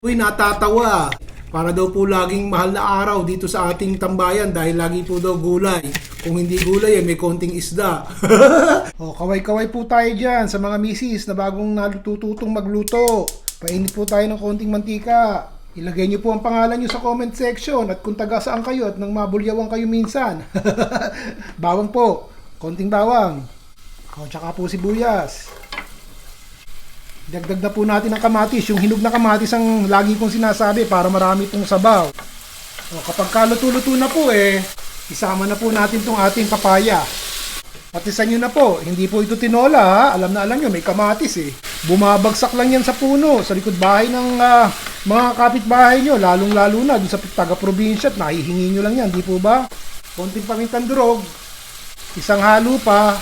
Uy, natatawa. Para daw po laging mahal na araw dito sa ating tambayan dahil lagi po daw gulay. Kung hindi gulay, eh, may konting isda. o, kaway-kaway po tayo dyan sa mga misis na bagong natututong magluto. Painit po tayo ng konting mantika. Ilagay niyo po ang pangalan niyo sa comment section at kung taga saan kayo at nang mabulyawan kayo minsan. bawang po. Konting bawang. O, tsaka po sibuyas. Dagdag na po natin ang kamatis. Yung hinog na kamatis ang lagi kong sinasabi para marami pong sabaw. O, kapag kaluto-luto na po eh, isama na po natin tong ating papaya. Patisan nyo na po, hindi po ito tinola ha. Alam na alam nyo, may kamatis eh. Bumabagsak lang yan sa puno, sa likod bahay ng ah, mga kapitbahay nyo, lalong-lalo na dun sa taga-probinsya at nahihingi nyo lang yan, di po ba? Konting pamintang durog, isang halo pa,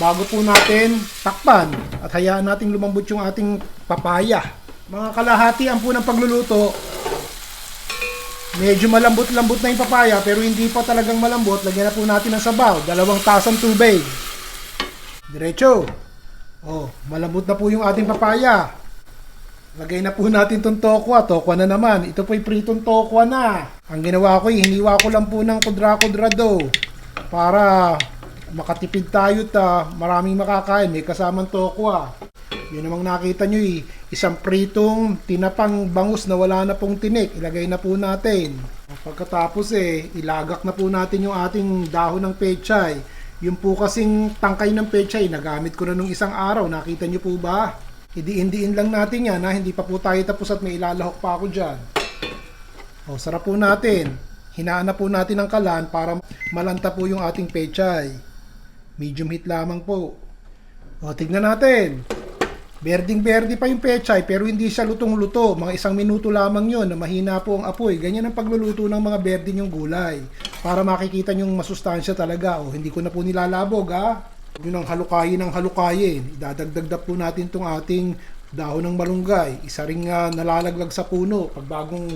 bago po natin takpan at hayaan nating lumambot yung ating papaya. Mga kalahati ang po ng pagluluto. Medyo malambot-lambot na yung papaya pero hindi pa talagang malambot. Lagyan na po natin ng sabaw. Dalawang tasang tubig. Diretso. Oh, malambot na po yung ating papaya. Lagay na po natin tong tokwa. Tokwa na naman. Ito po'y pritong tokwa na. Ang ginawa ko, hiniwa ko lang po ng kudra-kudra dough para makatipid tayo ta maraming makakain. May kasamang tokwa. Yun namang nakita nyo eh. Isang pritong tinapang bangus na wala na pong tinik. Ilagay na po natin. Pagkatapos eh, ilagak na po natin yung ating dahon ng pechay. Yung po kasing tangkay ng pechay, nagamit ko na nung isang araw. Nakita nyo po ba? Idiin-diin lang natin yan ha. Hindi pa po tayo tapos at may ilalahok pa ako dyan. O, sarap po natin. Hinaan na po natin ang kalan para malanta po yung ating pechay. Medium heat lamang po. O, tignan natin. Berding-berde pa yung pechay pero hindi siya lutong-luto. Mga isang minuto lamang yon na mahina po ang apoy. Ganyan ang pagluluto ng mga berding yung gulay. Para makikita yung masustansya talaga. O, hindi ko na po nilalabog ha. Yun ang halukayin ng halukayin. Idadagdag po natin tong ating dahon ng malunggay. Isa ring ah, nalalaglag sa puno pag bagong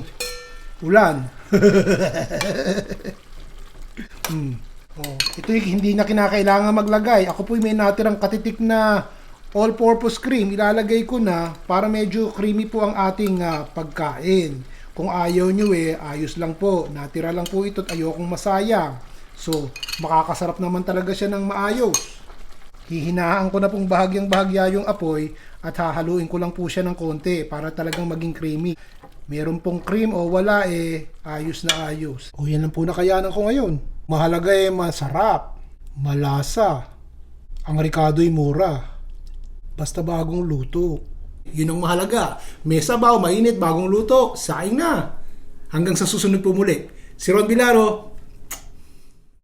ulan. hmm. Oh, ito yung hindi na kinakailangan maglagay. Ako po may natirang katitik na all-purpose cream. Ilalagay ko na para medyo creamy po ang ating ah, pagkain. Kung ayaw nyo eh, ayos lang po. Natira lang po ito at ayokong masayang. So, makakasarap naman talaga siya ng maayos. Hihinaan ko na pong bahagyang bahagya yung apoy at hahaluin ko lang po siya ng konti para talagang maging creamy. Meron pong cream o wala eh, ayos na ayos. O yan lang po nakayanan ko ngayon. Mahalaga eh masarap, malasa, ang rikado'y mura. Basta bagong luto. Yun ang mahalaga. May sabaw, mainit, bagong luto, saing na. Hanggang sa susunod po muli. Si Ron Bilaro,